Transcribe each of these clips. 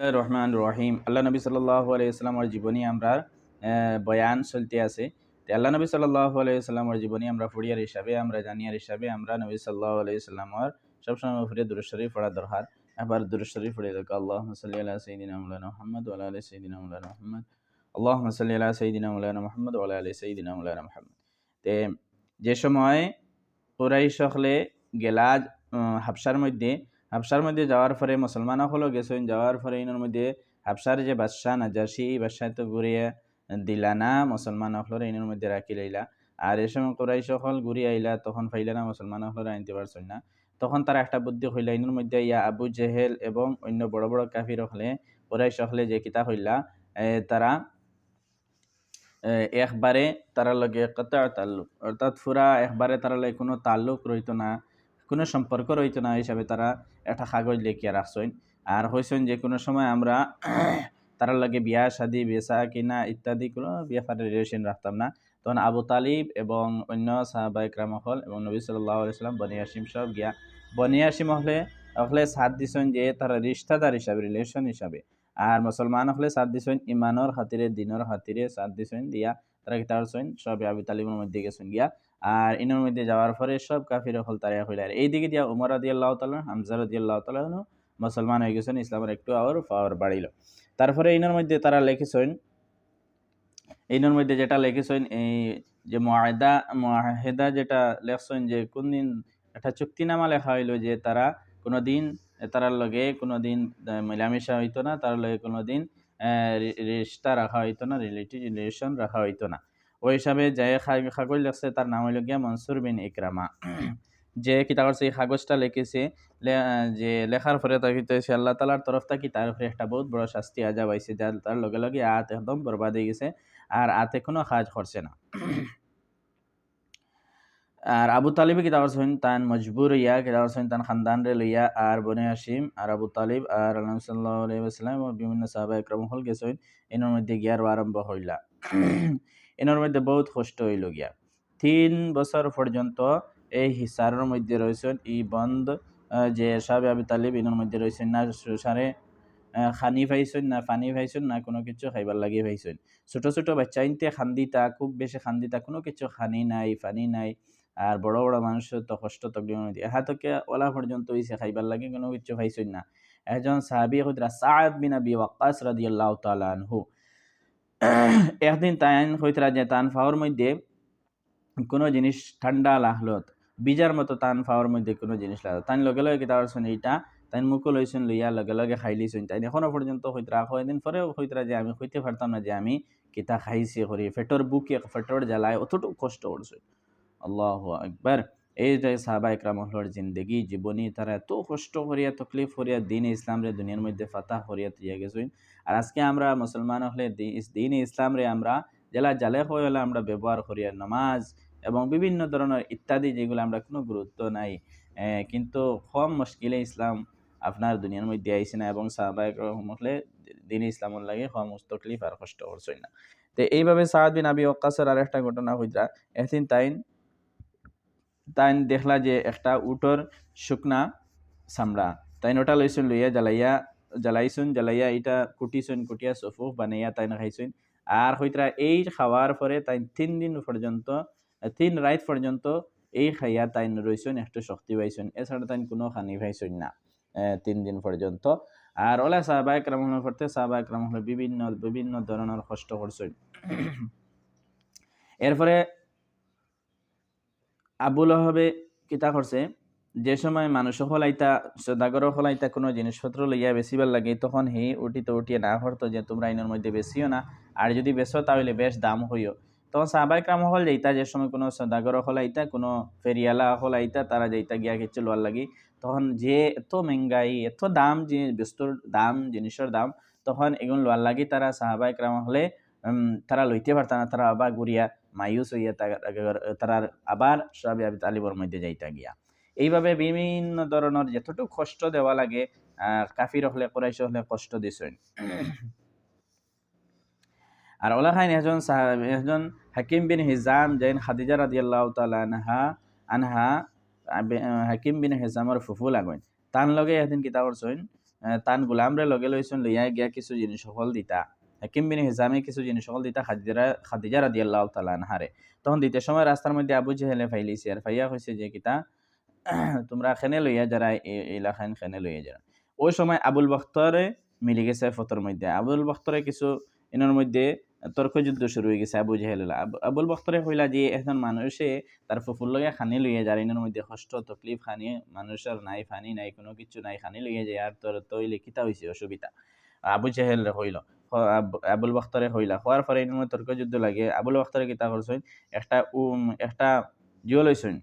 রহমান রহিম আল্লাহ নবী সাল্লাহ জীবনী আমরা বয়ান চলতে আছে। তে আল্লাহ নবী সাল্লাহ জীবনী আমরা ফুড়িয়ার হিসাবে আমরা জানিয়ার হিসাবে আমরা নবী সাল্লাহ আলাইসাল্লামর সবসময় ফুড়িয়ে দুরুশরী পড়া দরকার। আবার দুরুশরী ফুড়িয়ে দরকার আল্লাহ সাল্লি আল্লাহ সঈদিন আমলানা মোহাম্মদ ওলা আলী সঈদিন আমলানা মোহাম্মদ। আল্লাহ সাল্লি আল্লাহ সঈদিন আমলানা মোহাম্মদ ওলা আলী সঈদিন আমলানা মোহাম্মদ। তে যে সময় কুরাই সকলে গেলা উম, হাবসার মধ্যে হাবসার মধ্যে যাওয়ার পরে মুসলমান হলো গেছেন যাওয়ার পরে ইনোর মধ্যে হাবসার যে বাদশাহ নাজাসি এই বাদশাহ তো ঘুরিয়ে দিলা না মুসলমান হলর ইনোর মধ্যে রাখি লইলা। আর এই সময় কোরাই সকল ঘুরি আইলা তখন ফাইলা না মুসলমান হলর আনতে পারছেন না। তখন তারা একটা বুদ্ধি হইলা ইনোর মধ্যে ইয়া আবু জেহেল এবং অন্য বড় বড় কাফির হলে কোরাই সকলে যে কিতা হইলা এ, তারা একবারে তারা লগে কত তাল্লুক অর্থাৎ ফুরা একবারে তারা লগে কোনো তাল্লুক রইত না। কোনো সম্পর্ক রইতো না হিসাবে তারা একটা কাগজ লেখিয়া রাখছেন। আর হয়েছেন যে কোনো সময় আমরা তার লাগে বিয়া শাদি বেসা কিনা ইত্যাদি কোনো ব্যাপারে রিলেশন রাখতাম না। তখন আবু তালিব এবং অন্য সাহাবা ইকরাম হল এবং নবী সাল্লাহ সাল্লাম বনি হাসিম সব গিয়া বনি হাসিম হলে হলে সাথ দিছেন যে তারা রিশতাদার হিসাবে রিলেশন হিসাবে। আর মুসলমান হলে সাথ দিছেন ইমানর খাতিরে, দিনর খাতিরে সাথ দিছেন দিয়া তারা কি তার সব আবু তালিবের মধ্যে গেছেন গিয়া। আর ইনোর মধ্যে যাওয়ার পরে সব কাফির হল তারা হইল। আর এইদিকে দিয়া উমর আদি আল্লাহ তালা হামজা রদি আল্লাহ তালা মুসলমান হয়ে গেছেন, ইসলামের একটু আবার পাওয়ার বাড়িল। তারপরে ইনোর মধ্যে তারা লিখেছেন ইনোর মধ্যে যেটা লিখেছেন এই যে মাহেদা মাহেদা যেটা লেখছেন যে কোন দিন একটা চুক্তিনামা লেখা হইল যে তারা কোনো দিন তারার লগে কোনো দিন মেলামেশা হইতো না, তার লগে কোনো দিন রিস্তা রাখা হইতো না, রিলেটিভ রিলেশন রাখা হইতো না। ওই হিসাবে যে খা- কাগজ লেখছে তার নাম হইল গিয়া মনসুর বিন ইকরামা। যে কিতা এই কাগজটা লিখেছে যে লেখার পরে তাকে আল্লাহ তালার তরফ থেকে তার উপরে একটা বহুত বড় শাস্তি আজাব আইছে যার তার লগে লগে আত একদম বরবাদ হয়ে গেছে, আর আতে কোনো কাজ করছে না। আর আবু তালিবে কিতা করছেন তান মজবুর ইয়া কিতা করছেন তান খানদান রে লইয়া আর বনে হাসিম আর আবু তালিব আর আল্লাহ সাল্লাহ ও বিভিন্ন সাহাবা একরম হল গেছেন এনের মধ্যে গিয়ার আরম্ভ হইলা। এনের মধ্যে বহুত কষ্ট হইল গিয়া। তিন বছর পর্যন্ত এই হিসারের মধ্যে রয়েছেন ই বন্ধ যে সাহেব আবু তালিব এনের মধ্যে রয়েছেন না আহ, খানি পাইছেন না পানি পাইছেন না কোনো কিছু খাইবার লাগি পাইছেন ছোট ছোট বাচ্চা ইনতে খান্দিতা খুব বেশি খান্দিতা কোনো কিছু খানি নাই পানি নাই। আর বড় বড় মানুষের তো কষ্ট তকলিফের এহা থেকে ওলা পর্যন্ত হইছে খাইবার লাগে কোনো কিছু খাইছেন না। একজন সাহাবি হইতরা সাদ বিন আবি ওয়াক্কাস রাদিয়াল্লাহু তাআলা আনহু। একদিন তাইন হইতরা যে তান ফাওয়ার মধ্যে কোনো জিনিস ঠান্ডা লাগলত বিজার মতো তান ফাওয়ার মধ্যে কোনো জিনিস লাগল তাই লগে লগে কিতা করছেন এইটা তাই মুখো লইছেন, লইয়া লগে লগে খাই লইছেন তাই এখনও পর্যন্ত হইতরা কয়েকদিন পরেও হইতরা যে আমি হইতে পারতাম না যে আমি কিতা খাইছি, করি, ফেটর বুকে, ফেটর জ্বালায়, অতটুকু কষ্ট করছে। আল্লাহ আকবার। এই যে সাহাবা ইকরামহলর জিন্দগি জীবনী, তারা এত কষ্ট করিয়া, তকলিফ করিয়া দিন ইসলাম রে, দুনিয়ার মধ্যে ফাতা করিয়া তুইয়া গেছেন। আর আজকে আমরা মুসলমান হলে দিন ইসলাম রে আমরা জেলা জালে হয়ে হলে আমরা ব্যবহার করিয়া নামাজ এবং বিভিন্ন ধরনের ইত্যাদি যেগুলো আমরা কোনো গুরুত্ব নাই। কিন্তু কম মুশকিলে ইসলাম আপনার দুনিয়ার মধ্যে আইসে না এবং সাহাবা ইকরাম হলে দিন ইসলামের লাগে কম তকলিফ আর কষ্ট করছেন না। তো এইভাবে সাহাদ বিন আবি ওকাসের আর একটা ঘটনা হইতা একদিন তাইন তাইন দেখলা যে একটা উটর শুকনা চামড়া। তাইন ওটা লইছুন লইয়া জ্বালাইয়া, জ্বালাইছুন, জ্বালাইয়া এটা কুটিছুন, কুটিয়া সফুক বানাইয়া তাইন খাইছুন আর হইতরা এই খাওয়ার পরে তাইন তিন দিন পর্যন্ত তিন রাত পর্যন্ত এই খাইয়া তাইন রইছুন একটু শক্তি পাইছুন। এছাড়া তাইন কোনো হানি পাইছুন না তিন দিন পর্যন্ত আর ওলা সাহবা একরাম করতে সাহবা একরাম বিভিন্ন বিভিন্ন ধরনের কষ্ট করছেন এরপরে আবুল হবে কিতা করছে যে সময় মানুষ হলাইতা সদাগর হলাইতা কোনো জিনিসপত্র লইয়া বেশিবার লাগে তখন হি উঠিতে উঠিয়ে না করতো যে তোমরা আইনের মধ্যে বেশিও না, আর যদি বেশো তাহলে বেশ দাম হইও। তখন সাহাবাই কাম হল যাইতা, যে সময় কোনো সদাগর হলাইতা কোনো ফেরিয়ালা হলাইতা তারা যাইতা গিয়া কিছু লোয়ার লাগি, তখন যে এত মেঙ্গাই এত দাম যে বস্তুর দাম জিনিসের দাম, তখন এগুলো লোয়ার লাগি তারা সাহাবাই ক্রাম হলে তারা লইতে পারত না, তারা আবার ঘুরিয়া মায়ুস হইয়া তা- তারা আবার সাহাবি আবি তালিবর মধ্যে যাইতা গিয়া। এইভাবে বিভিন্ন ধরনের যতটুকু কষ্ট দেওয়া লাগে কাফির হলে, কোরাইশ হলে কষ্ট দিছেন। আর ওলা খাইন এজন এজন হাকিম বিন হিজাম, যেন খাদিজা রাদিয়াল্লাহু তাআলা আনহা আনহা হাকিম বিন হিজামর ফুফু লাগেন। তান লগে এদিন কিতা করছেন তান গোলামরে লগে লইছুন লইয়া গিয়া কিছু জিনিস সকল দিতা। হাকিম বিন হিজামে কিছু জিনিস সকল দিতা খাদিজা খাদিজা রাদি আল্লাহ তালা আনহারে। তখন দিতে সময় রাস্তার মধ্যে আবু জেহেলে ফাইলিছে, আর ফাইয়া হয়েছে যে, কিতা? তোমরা খেনে লইয়া যারা এলাকান খেনে লইয়া যারা। ওই সময় আবুল বখতরে মিলি গেছে ফতর মধ্যে। আবুল বখতরে কিছু এনার মধ্যে তর্ক যুদ্ধ শুরু হয়ে গেছে আবু জাহেল আবুল বখতরে হইলা যে, একজন মানুষে তার ফুফুর লইয়া খানি লইয়া যার, এনার মধ্যে কষ্ট, তকলিফ, খানি, মানুষের নাই, ফানি নাই, কোনো কিছু নাই, খানি লইয়া যায়, আর তোর তৈলে কিতা হয়েছে অসুবিধা? আবু জাহেল হইল আবুল বখতরে হইলা হওয়ার পরে মধ্যে তর্ক যুদ্ধ লাগে। আবুল বখতরে কিতা করছেন একটা উম, একটা জিও লইছেন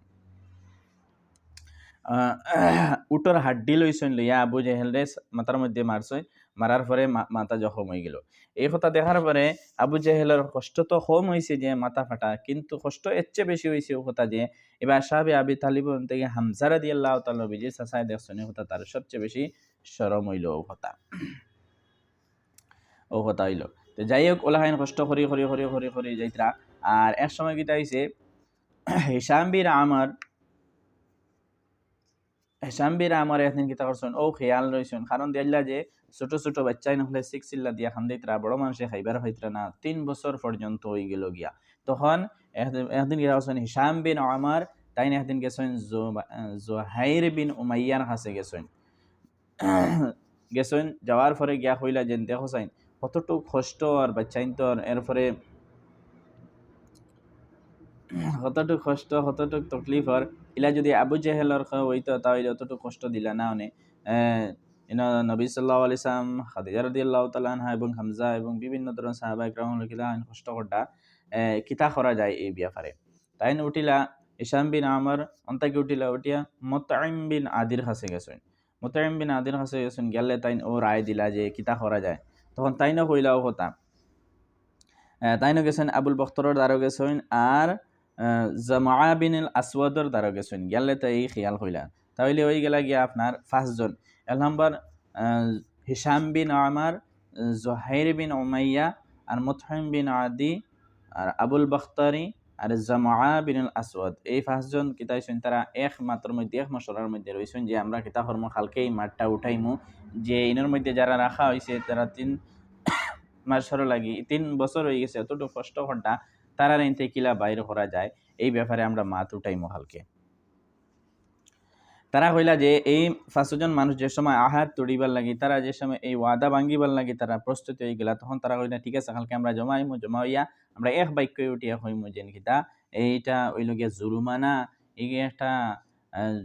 উটর হাড্ডি লইছেন লইয়া আবু জেহেল রে মাথার মধ্যে মারছই মারার পরে মাথা জখম হয়ে গেল। এই কথা দেখার পরে আবু জেহেলের কষ্ট তো কম হয়েছে যে মাথা ফাটা। কিন্তু কষ্ট এর চেয়ে বেশি হয়েছে ও কথা যে এবার সাহাবি আবি তালিব থেকে হামজারা দিয়ে আল্লাহ তাল বিজয় সাসাই দেখছেন কথা তার সবচেয়ে বেশি সরম হইল ও কথা। ও হইল তো যাই হোক ওলাহাইন কষ্ট করি করি করি করি করি যাইতরা আর এক সময় কিটা হয়েছে হিসাম বীর আমার হেসাম্বির আমার এখন কিতা করছেন ও খেয়াল রয়েছেন কারণ দেখলা যে ছোট ছোট বাচ্চাই নহলে সিক্সিল্লা দিয়া খান দিতরা বড় মানুষে খাইবার হইতরা না, তিন বছর পর্যন্ত হয়ে গেল গিয়া তখন একদিন কিতা করছেন হিসাম বিন আমার তাই একদিন গেছেন জোহাইর বিন উমাইয়ার কাছে গেছেন গেছেন যাওয়ার পরে গিয়া হইলা যেন দেখো চাইন কতটুক কষ্ট আর বাচ্চাইন তোর এরপরে কতটুক কষ্ট, কতটুক তকলিফর ইলা যদি আবু জেহেলর হইতো তাহলে অতটুকু কষ্ট দিলা না অনে নবী সাল্লাহ আলিসাম খাদিজা রদি তালাহা এবং হামজা এবং বিভিন্ন ধরনের সাহাবা ইকরাম কিলা কষ্ট করটা কিতা করা যায় এই ব্যাপারে তাই উঠিলা ইসাম বিন আমার অন্তাকে উঠিলা, উঠিয়া মতাইম বিন আদির কাছে গেছেন। মতাইম বিন আদির কাছে গেছেন, গেলে তাই ও রায় দিলা যে কিতা করা যায়। তখন তাইনো কইলাও কথা তাই না গেছেন আবুল বখতরের দ্বারা গেছেন আর জামা বিন আসওয়াদর দ্বারা গেছেন গেলে তো এই খেয়াল হইলা। তাহলে ওই গেলা গিয়া আপনার ফার্স্টজন এক নম্বর হিসাম বিন আমার, জোহাইর বিন ওমাইয়া আর মুথহিম বিন আদি আর আবুল বখতারি আর জামা বিন আসওয়াদ, এই পাঁচজন কিতাইছেন, তারা এক মাত্র মধ্যে, এক মশলার মধ্যে রয়েছেন যে আমরা কিতা কর্ম খালকেই মাঠটা উঠাইমু। যে ইনের মধ্যে যারা রাখা হয়েছে তারা তিন মাসের লাগি, তিন বছর হয়ে গেছে, এতটুকু কষ্ট ঘণ্টা তারা নিতে কিলা বাইর করা যায়, এই ব্যাপারে আমরা মাত উঠাইমু মহালকে তারা হইলা যে এই পাঁচজন মানুষ যে সময় আহার তড়িবার লাগি, তারা যে সময় এই ওয়াদা ভাঙ্গিবার লাগি, তারা প্রস্তুতি হয়ে গেলা, তখন তারা হইলা ঠিক আছে, কালকে আমরা জমাইমু জমা হইয়া আমরা এক বাক্য উঠিয়া হইমু যে কিতা এইটা ওইল গিয়া জুলুমানা, এই একটা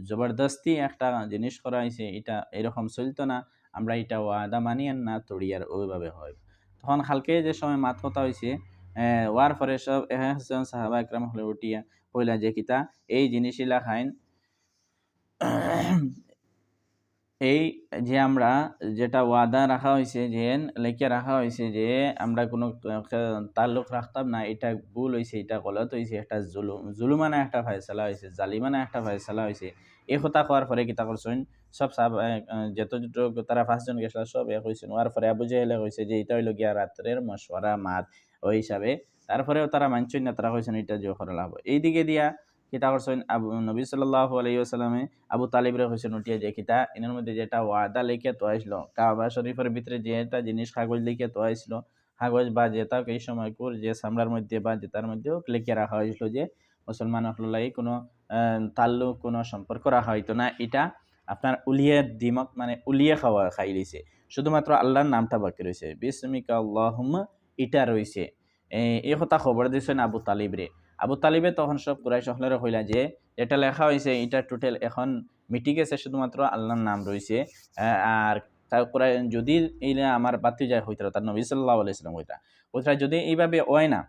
জবরদস্তি একটা জিনিস করা হয়েছে এটা এরকম চলতো না, আমরা এটা ওয়াদা মানিয়ান না তড়িয়ার ওইভাবে হয়। তখন কালকে যে সময় মাত কথা হয়েছে ওয়ার পরে সব এহজন সাহাবা একরাম হলে উঠিয়া কইলা যে, কিতা, এই জিনিসিলা খাইন এই যে আমরা যেটা ওয়াদা রাখা হয়েছে, যে লেখে রাখা হয়েছে যে আমরা কোনো তাল্লুক রাখতাম না, এটা ভুল হয়েছে এটা গলত হয়েছে একটা জুলুম। জুলুমানা একটা ফায়সালা হয়েছে জালিমানা একটা ফায়সালা হয়েছে এই কথা কোয়ার পরে কিতা করছেন সব সাব যত যত তারা পাঁচজন গেছিল, সব এক হয়েছেন ওয়ার পরে আবু জাহেলে হয়েছে যে এটা হইল গিয়া রাত্রের মশওয়ারা মাত ওই হিসাবে তারপরেও তারা মানছেন না তারা হয়েছেন এটা করা লাভ। এইদিকে দিয়া কিতা করছেন আবু, নবী সাল্লাহ আলাইসালামে আবু তালিবরে হয়েছেন উঠিয়া যে কিতা এনের মধ্যে যেটা ওয়াদা লিখে তো আসলো কাবা শরীফের ভিতরে যেটা জিনিস কাগজ লিখে তো আসলো কাগজ বা যেটা এই সময় কুর যে সামলার মধ্যে বা জেতার মধ্যেও লিখে রাখা হয়েছিল যে মুসলমান হলাই কোনো তাল্লুক, কোনো সম্পর্ক রাখা হইতো না। এটা আপনার উলিয়ে দিমক মানে উলিয়ে খাওয়া খাই দিছে শুধুমাত্র আল্লাহর নামটা বাকি রয়েছে বিসমিকা আল্লাহম ইটা রয়েছে এই কথা খবর দিয়েছেন আবু তালিবরে আবু তালিবে তখন সব কুরাইশ সকলের হইলা যে, এটা লেখা হয়েছে এটা টোটাল এখন মিটি গেছে শুধুমাত্র আল্লাহর নাম রয়েছে আর তার কুরাই, যদি এই আমার বাতি যায় হইতা তার নবী সাল্লাহ আলাইসলাম হইতা ওইটা যদি এইভাবে ওয় না,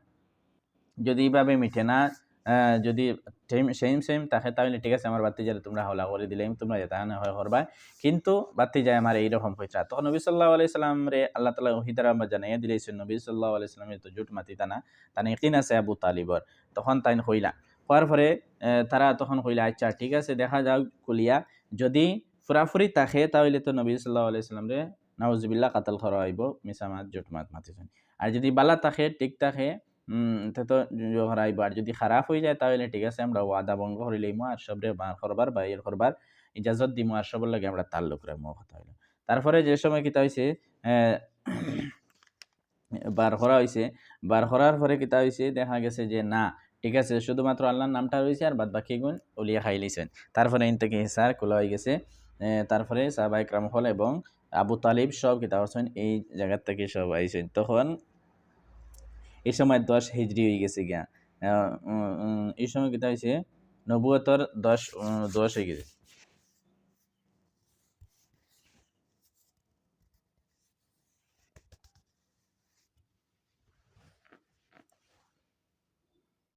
যদি এইভাবে মিঠে না যদি সেম সেম তাকে তাহলে ঠিক আছে, আমার বাতি যায় তোমরা হলা করে দিলে তোমরা যেতে, না হয় করবা কিন্তু বাতি যায় আমার এইরকম হয়েছে তখন নবী সাল্লাহ আলাইসাল্লাম রে আল্লাহ তালা ওহিদারা জানাইয়া দিলেছেন, নবী সাল্লাহ আলাইসাল্লামের তো জুট মাতি তানা তানে ইকিন আছে আবু তালিবর, তখন তাই হইলা। হওয়ার পরে তারা তখন হইলা আচ্ছা ঠিক আছে, দেখা যাও কুলিয়া, যদি ফুরাফুরি তাকে তাহলে তো নবী সাল্লাহ আলাইসাল্লাম রে নওয়াজবিল্লা কাতাল খরা আইব মিসামাত জুটমাত মাতিছেন। আর যদি বালা তাকে ঠিক থাকে তো আর যদি খারাপ হয়ে যায়, তাহলে ঠিক আছে, আমরা ওয়াদা ভঙ্গ করিলেইমো আর সবরে বার করবার বা ইয়ের করবার ইজাজত দিমো আর সবর লাগে আমরা তাল্লুক রাখব কথা হইল। তারপরে যে সময় কিতা হয়েছে বার করা হয়েছে বার করার পরে কিতা হয়েছে দেখা গেছে যে না, ঠিক আছে, শুধুমাত্র আল্লাহর নামটা রয়েছে আর বাদ বাকি গুণ উলিয়া খাই লিছেন তারপরে ইন থেকে হিসার খোলা হয়ে গেছে তারপরে সাহবা ইকরাম হল এবং আবু তালিব সব কিতা করছেন, এই জায়গার থেকে সব আইছেন। তখন এই সময় দশ হিজড়ি হয়ে গেছে গিয়া। এই সময় কিতা হয়েছে নবুয়তর দশ দশ হয়ে গেছে।